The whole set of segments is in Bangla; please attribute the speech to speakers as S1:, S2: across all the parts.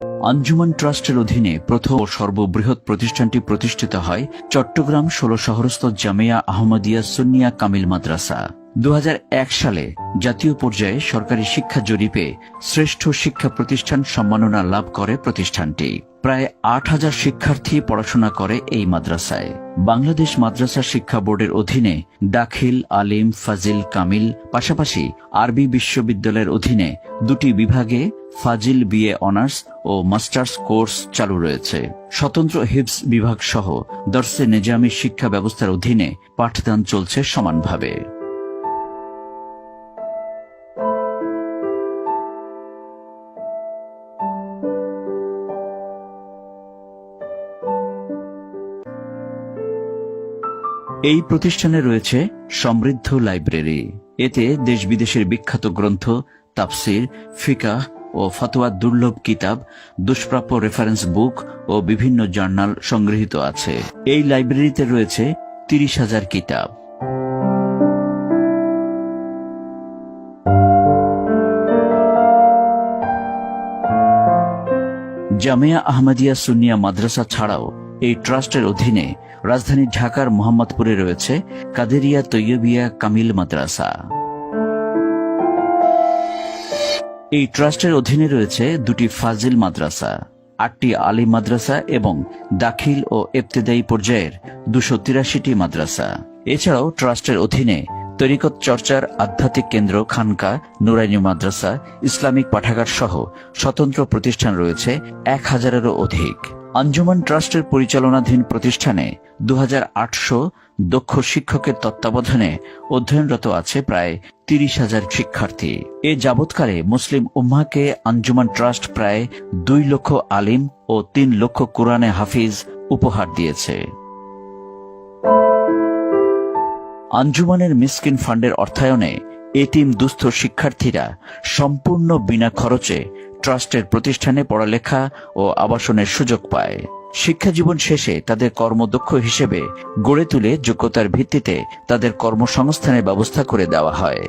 S1: আঞ্জুমান ট্রাস্টের অধীনে প্রথম ও সর্ববৃহৎ প্রতিষ্ঠানটি প্রতিষ্ঠিত হয় চট্টগ্রাম ষোলো শহরস্থ জামিয়া আহমদিয়া সুনিয়া কামিল মাদ্রাসা। এক সালে জাতীয় পর্যায়ে সরকারি শিক্ষা জরিপে শ্রেষ্ঠ শিক্ষা প্রতিষ্ঠান সম্মাননা লাভ করে প্রতিষ্ঠানটি। প্রায় আট হাজার শিক্ষার্থী পড়াশোনা করে এই মাদ্রাসায়। বাংলাদেশ মাদ্রাসা শিক্ষা বোর্ডের অধীনে দাখিল, আলিম, ফাজিল, কামিল, পাশাপাশি আরবি বিশ্ববিদ্যালয়ের অধীনে দুটি বিভাগে ফাজিল বিএ অনার্স ও মাস্টার্স কোর্স চালু রয়েছে। স্বতন্ত্র হিবস বিভাগ সহ দর্শে নিজামী শিক্ষা ব্যবস্থার অধীনে পাঠদান চলছে সমানভাবে। এই প্রতিষ্ঠানে রয়েছে সমৃদ্ধ লাইব্রেরি। এতে দেশ বিদেশের বিখ্যাত গ্রন্থ, তাফসির, ফিকাহ ও ফতোয়া দুর্লভ কিতাব, দুষ্প্রাপ্য রেফারেন্স বুক ও বিভিন্ন জার্নাল সংগৃহীত আছে। এই লাইব্রেরিতে রয়েছে তিরিশ হাজার কিতাব। জামিয়া আহমদিয়া সুনিয়া মাদ্রাসা ছাড়াও এই ট্রাস্টের অধীনে রাজধানী ঢাকার মোহাম্মদপুরে রয়েছে কাদেরিয়া তৈয়বিয়া কামিল মাদ্রাসা। এই ট্রাস্টের অধীনে রয়েছে দুটি ফাজিল মাদ্রাসা, আটটি আলী মাদ্রাসা এবং দাখিল ও ইবতেদায়ী পর্যায়ের দুশো তিরাশিটি মাদ্রাসা। এছাড়াও ট্রাস্টের অধীনে তরিকত চর্চার আধ্যাত্মিক কেন্দ্র খানকা, নুরাইনি মাদ্রাসা, ইসলামিক পাঠাগার সহ স্বতন্ত্র প্রতিষ্ঠান রয়েছে এক হাজারেরও অধিক। আঞ্জুমান ট্রাস্টের পরিচালনাধীন প্রতিষ্ঠানে দু হাজার আটশো দক্ষ শিক্ষকের তত্ত্বাবধানে অধ্যয়নরত আছে প্রায় তিরিশ হাজার শিক্ষার্থী। এ যাবৎকালে মুসলিম উম্মাকে আঞ্জুমান ট্রাস্ট প্রায় দুই লক্ষ আলিম ও তিন লক্ষ কোরআনে হাফিজ উপহার দিয়েছে। আঞ্জুমানের মিসকিন ফান্ডের অর্থায়নে এতিম দুস্থ শিক্ষার্থীরা সম্পূর্ণ বিনা খরচে ট্রাস্টের প্রতিষ্ঠানে পড়ালেখা ও আবাসনের সুযোগ পায়। শিক্ষা জীবন শেষে তাদের কর্মদক্ষ হিসেবে গড়ে তুলে যোগ্যতার ভিত্তিতে তাদের কর্মসংস্থানের ব্যবস্থা করে দেওয়া হয়।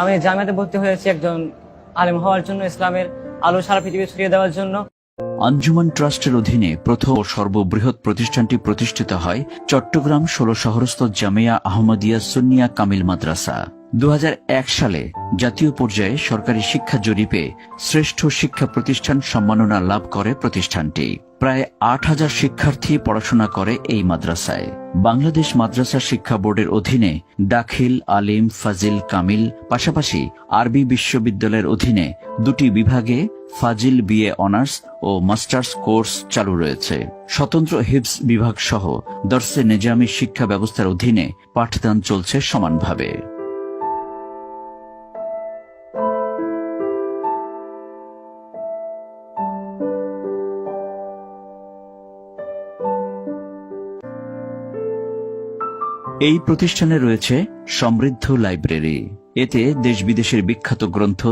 S2: আমি জামিয়াতে ভর্তি হয়েছি একজন আলেম হওয়ার জন্য, ইসলামের আলো সারা পৃথিবী ছড়িয়ে দেওয়ার জন্য।
S1: আঞ্জুমান ট্রাস্টের অধীনে প্রথম ও সর্ববৃহৎ প্রতিষ্ঠানটি প্রতিষ্ঠিত হয় চট্টগ্রাম ষোলো শহরস্থ জামিয়া আহমদিয়া সুন্নিয়া কামিল মাদ্রাসা। দু হাজার এক সালে জাতীয় পর্যায়ে সরকারি শিক্ষা জরিপে শ্রেষ্ঠ শিক্ষা প্রতিষ্ঠান সম্মাননা লাভ করে প্রতিষ্ঠানটি। প্রায় আট হাজার শিক্ষার্থী পড়াশোনা করে এই মাদ্রাসায়। বাংলাদেশ মাদ্রাসা শিক্ষা বোর্ডের অধীনে দাখিল, আলিম, ফাজিল, কামিল পাশাপাশি আরবি বিশ্ববিদ্যালয়ের অধীনে দুটি বিভাগে ফাজিল বিএ অনার্স ও মাস্টার্স কোর্স চালু রয়েছে। স্বতন্ত্র হিবস বিভাগ সহ দর্শে নিজামী শিক্ষা ব্যবস্থার অধীনে পাঠদান চলছে সমানভাবে। এই প্রতিষ্ঠানে রয়েছে সমৃদ্ধ লাইব্রেরি। এতে দেশ বিদেশের বিখ্যাত গ্রন্থ,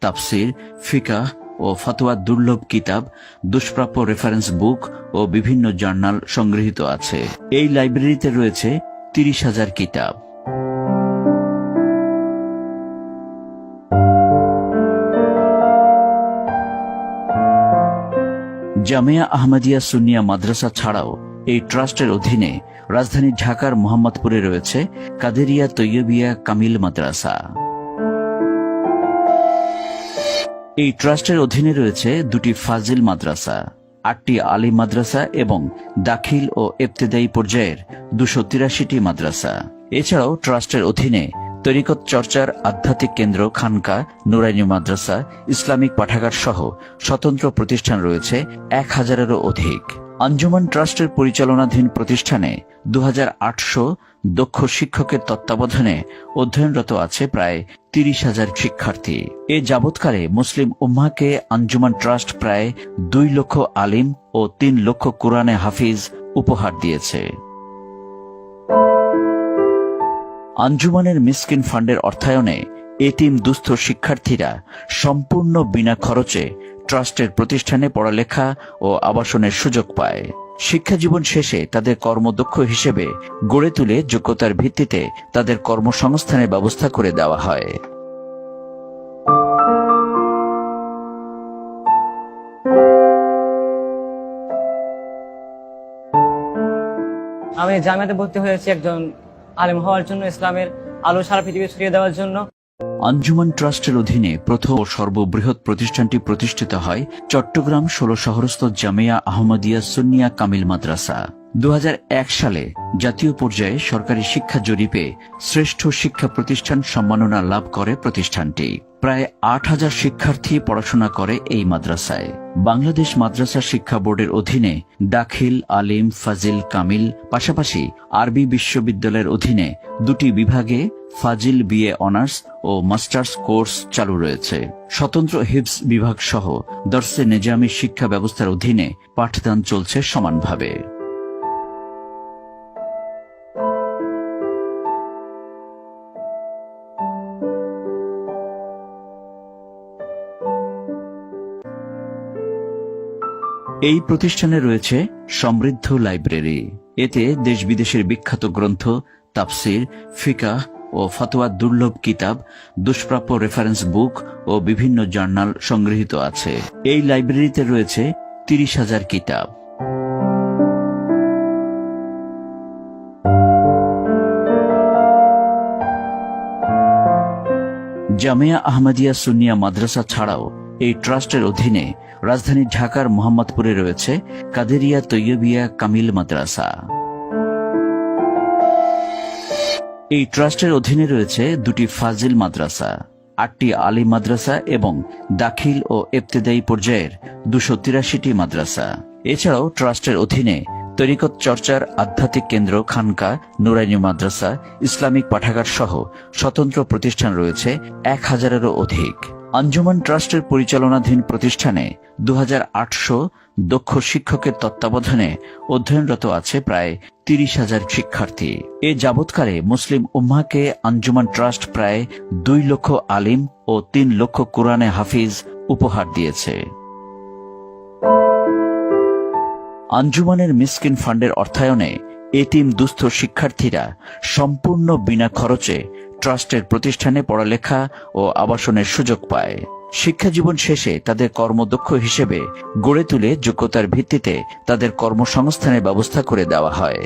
S1: তাফসির, ফিকাহ ও ফতোয়া দুর্লভ কিতাব, দুষ্প্রাপ্য রেফারেন্স বুক ও বিভিন্ন জার্নাল সংগৃহীত আছে। এই লাইব্রেরিতে রয়েছে তিরিশ হাজার কিতাব। জামিয়া আহমদিয়া সুনিয়া মাদ্রাসা ছাড়াও এই ট্রাস্টের অধীনে রাজধানী ঢাকার মোহাম্মদপুরে রয়েছে কাদেরিয়া তৈয়বিয়া কামিল মাদ্রাসা। এই ট্রাস্টের অধীনে রয়েছে দুটি ফাজিল মাদ্রাসা, আটটি আলী মাদ্রাসা এবং দাখিল ও ইবতেদায়ী পর্যায়ের দুশো তিরাশিটি মাদ্রাসা। এছাড়াও ট্রাস্টের অধীনে তরিকত চর্চার আধ্যাত্মিক কেন্দ্র খানকা, নুরাইনি মাদ্রাসা, ইসলামিক পাঠাগার সহ স্বতন্ত্র প্রতিষ্ঠান রয়েছে এক হাজারেরও অধিক। আঞ্জুমান ট্রাস্টের পরিচালনাধীন প্রতিষ্ঠানে দু হাজার আটশো দক্ষ শিক্ষকের তত্ত্বাবধানে অধ্যয়নরত আছে প্রায় তিরিশ হাজার শিক্ষার্থী। এ যাবৎকালে মুসলিম উম্মাকে আঞ্জুমান ট্রাস্ট প্রায় দুই লক্ষ আলিম ও তিন লক্ষ কোরআনে হাফিজ উপহার দিয়েছে। আঞ্জুমানের মিসকিন ফান্ডের অর্থায়নে এতিম দুস্থ শিক্ষার্থীরা সম্পূর্ণ বিনা খরচে ট্রাস্টের প্রতিষ্ঠানে পড়ালেখা ও আবাসনের সুযোগ পায়। শিক্ষা জীবন শেষে তাদের কর্মদক্ষ হিসেবে গড়ে তুলে যোগ্যতার ভিত্তিতে তাদের কর্মসংস্থানের ব্যবস্থা করে দেওয়া হয়।
S2: আমি জামিয়াতে ভর্তি হয়েছি একজন আলেম হওয়ার জন্য ইসলামের আলো সারা পৃথিবী ছড়িয়ে দেওয়ার জন্য।
S1: আঞ্জুমান ট্রাস্টের অধীনে প্রথম ও সর্ববৃহৎ প্রতিষ্ঠানটি প্রতিষ্ঠিত হয় চট্টগ্রাম ষোলো শহরস্থ জামিয়া আহমদিয়া সুনিয়া কামিল মাদ্রাসা। দু হাজার এক সালে জাতীয় পর্যায়ে সরকারি শিক্ষা জরিপে শ্রেষ্ঠ শিক্ষা প্রতিষ্ঠান সম্মাননা লাভ করে প্রতিষ্ঠানটি। প্রায় আট হাজার শিক্ষার্থী পড়াশোনা করে এই মাদ্রাসায়। বাংলাদেশ মাদ্রাসা শিক্ষা বোর্ডের অধীনে দাখিল, আলিম, ফাজিল, কামিল, পাশাপাশি আরবি বিশ্ববিদ্যালয়ের অধীনে দুটি বিভাগে ফাজিল বিএ অনার্স ও মাস্টার্স কোর্স চালু রয়েছে। স্বতন্ত্র হিপস বিভাগ সহ দর্শে নেজামি শিক্ষা ব্যবস্থার অধীনে পাঠদান চলছে সমানভাবে। এই প্রতিষ্ঠানে রয়েছে সমৃদ্ধ লাইব্রেরি। এতে দেশ বিদেশের বিখ্যাত গ্রন্থ, তাফসির, ফিকাহ ও ফতোয়া দুর্লভ কিতাব, দুষ্প্রাপ্য রেফারেন্স বুক ও বিভিন্ন জার্নাল সংগৃহীত আছে। এই লাইব্রেরিতে রয়েছে তিরিশ হাজার কিতাব। জামিয়া আহমদিয়া সুনিয়া মাদ্রাসা ছাড়াও এই ট্রাস্টের অধীনে রাজধানী ঢাকার মোহাম্মদপুরে রয়েছে কাদেরিয়া তৈয়বিয়া কামিল মাদ্রাসা। এই ট্রাস্টের অধীনে রয়েছে দুটি ফাজিল মাদ্রাসা, আটটি আলী মাদ্রাসা এবং দাখিল ও ইবতেদায়ী পর্যায়ের দুশো তিরাশিটি মাদ্রাসা। এছাড়াও ট্রাস্টের অধীনে তরিকত চর্চার আধ্যাত্মিক কেন্দ্র খানকা নুরাইনি মাদ্রাসা, ইসলামিক পাঠাগার সহ স্বতন্ত্র প্রতিষ্ঠান রয়েছে এক হাজারেরও অধিক। আঞ্জুমান ট্রাস্টের পরিচালনাধীন প্রতিষ্ঠানে দু হাজার আটশো দক্ষ শিক্ষকের তত্ত্বাবধানে অধ্যয়নরত আছে প্রায় তিরিশ হাজার শিক্ষার্থী। এ যাবৎকালে মুসলিম উম্মাকে আঞ্জুমান ট্রাস্ট প্রায় দুই লক্ষ আলিম ও তিন লক্ষ কোরআনে হাফিজ উপহার দিয়েছে। আঞ্জুমানের মিসকিন ফান্ডের অর্থায়নে এতিম দুস্থ শিক্ষার্থীরা সম্পূর্ণ বিনা খরচে ট্রাস্টের প্রতিষ্ঠানে পড়ালেখা ও আবাসনের সুযোগ পায়। শিক্ষা জীবন শেষে তাদের কর্মদক্ষ হিসেবে গড়ে তুলে যোগ্যতার ভিত্তিতে তাদের কর্মসংস্থানের ব্যবস্থা করে দেওয়া হয়।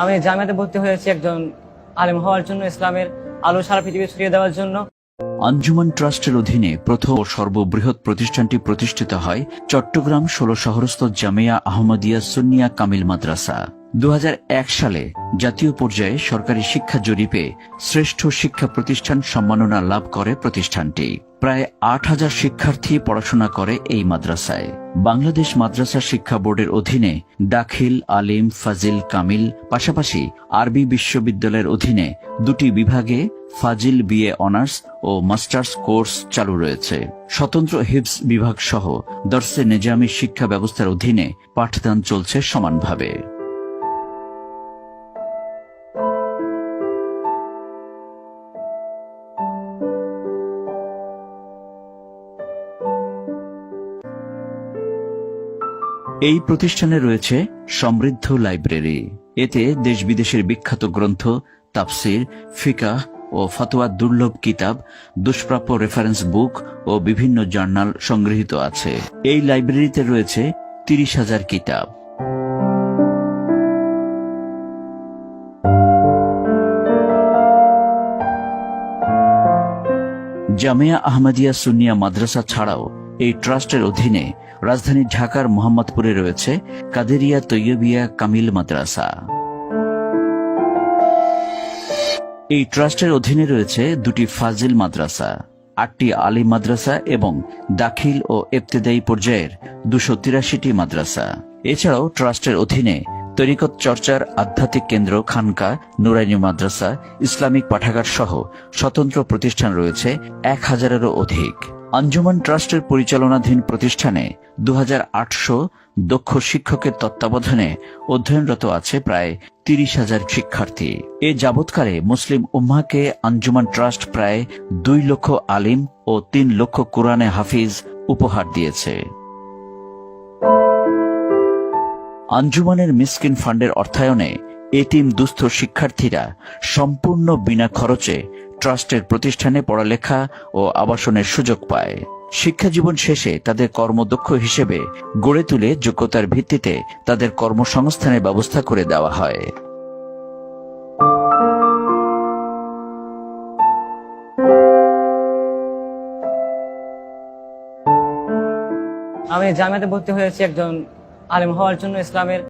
S2: আমি জামিয়াতে ভর্তি হয়েছি একজন আলেম হওয়ার জন্য ইসলামের আলো সারা পৃথিবী ছড়িয়ে দেওয়ার জন্য।
S1: আঞ্জুমান ট্রাস্টের অধীনে প্রথম ও সর্ববৃহৎ প্রতিষ্ঠানটি প্রতিষ্ঠিত হয় চট্টগ্রাম ষোলো শহরস্থ জামিয়া আহমদিয়া সুনিয়া কামিল মাদ্রাসা। এক সালে জাতীয় পর্যায়ে সরকারি শিক্ষা জরিপে শ্রেষ্ঠ শিক্ষা প্রতিষ্ঠান সম্মাননা লাভ করে প্রতিষ্ঠানটি। প্রায় আট হাজার শিক্ষার্থী পড়াশোনা করে এই মাদ্রাসায়। বাংলাদেশ মাদ্রাসা শিক্ষা বোর্ডের অধীনে দাখিল, আলিম, ফাজিল, কামিল, পাশাপাশি আরবি বিশ্ববিদ্যালয়ের অধীনে দুটি বিভাগে ফাজিল, বিএ অনার্স ও মাস্টার্স কোর্স চালু রয়েছে। স্বতন্ত্র হিপস বিভাগ সহ দর্শে নেজামি শিক্ষা ব্যবস্থার অধীনে পাঠদান চলছে সমানভাবে। এই প্রতিষ্ঠানে রয়েছে সমৃদ্ধ লাইব্রেরি। এতে দেশ বিদেশের বিখ্যাত গ্রন্থ, তাফসির, ফিকাহ ও ফতোয়া দুর্লভ কিতাব, দুষ্প্রাপ্য রেফারেন্স বুক ও বিভিন্ন জার্নাল সংগৃহীত আছে। এই লাইব্রেরিতে রয়েছে তিরিশ হাজার কিতাব। জামিয়া আহমদিয়া সুনিয়া মাদ্রাসা ছাড়াও এই ট্রাস্টের অধীনে রাজধানী ঢাকার মোহাম্মদপুরে রয়েছে কাদেরিয়া তৈয়বিয়া কামিল মাদ্রাসা। এই ট্রাস্টের অধীনে রয়েছে দুটি ফাজিল মাদ্রাসা, আটটি আলী মাদ্রাসা এবং দাখিল ও ইবতেদায়ী পর্যায়ের দুশো তিরাশিটি মাদ্রাসা। এছাড়াও ট্রাস্টের অধীনে তরিকত চর্চার আধ্যাত্মিক কেন্দ্র খানকা, নুরাইনি মাদ্রাসা, ইসলামিক পাঠাগার সহ স্বতন্ত্র প্রতিষ্ঠান রয়েছে এক হাজারেরও অধিক। আঞ্জুমান ট্রাস্টের পরিচালনাধীন প্রতিষ্ঠানে দু দক্ষ শিক্ষকের তত্ত্বাবধানে অধ্যয়নরত আছে প্রায় তিরিশ হাজার শিক্ষার্থী। এ যাবৎকালে মুসলিম উম্মাকে আঞ্জুমান ট্রাস্ট প্রায় দুই লক্ষ আলিম ও তিন লক্ষ কোরআনে হাফিজ উপহার দিয়েছে। আঞ্জুমানের মিসকিন ফান্ডের অর্থায়নে এতিম দুস্থ শিক্ষার্থীরা সম্পূর্ণ বিনা খরচে ট্রাস্টের প্রতিষ্ঠানে পড়ালেখা ও আবাসনের সুযোগ পায়। শিক্ষা জীবন শেষে তাদের কর্মদক্ষ হিসেবে গড়ে তুলে যোগ্যতার ভিত্তিতে তাদের কর্মসংস্থানের ব্যবস্থা করে দেওয়া হয়।
S2: আমি জামিয়াতে ভর্তি হয়েছি একজন আলেম হওয়ার জন্য ইসলামের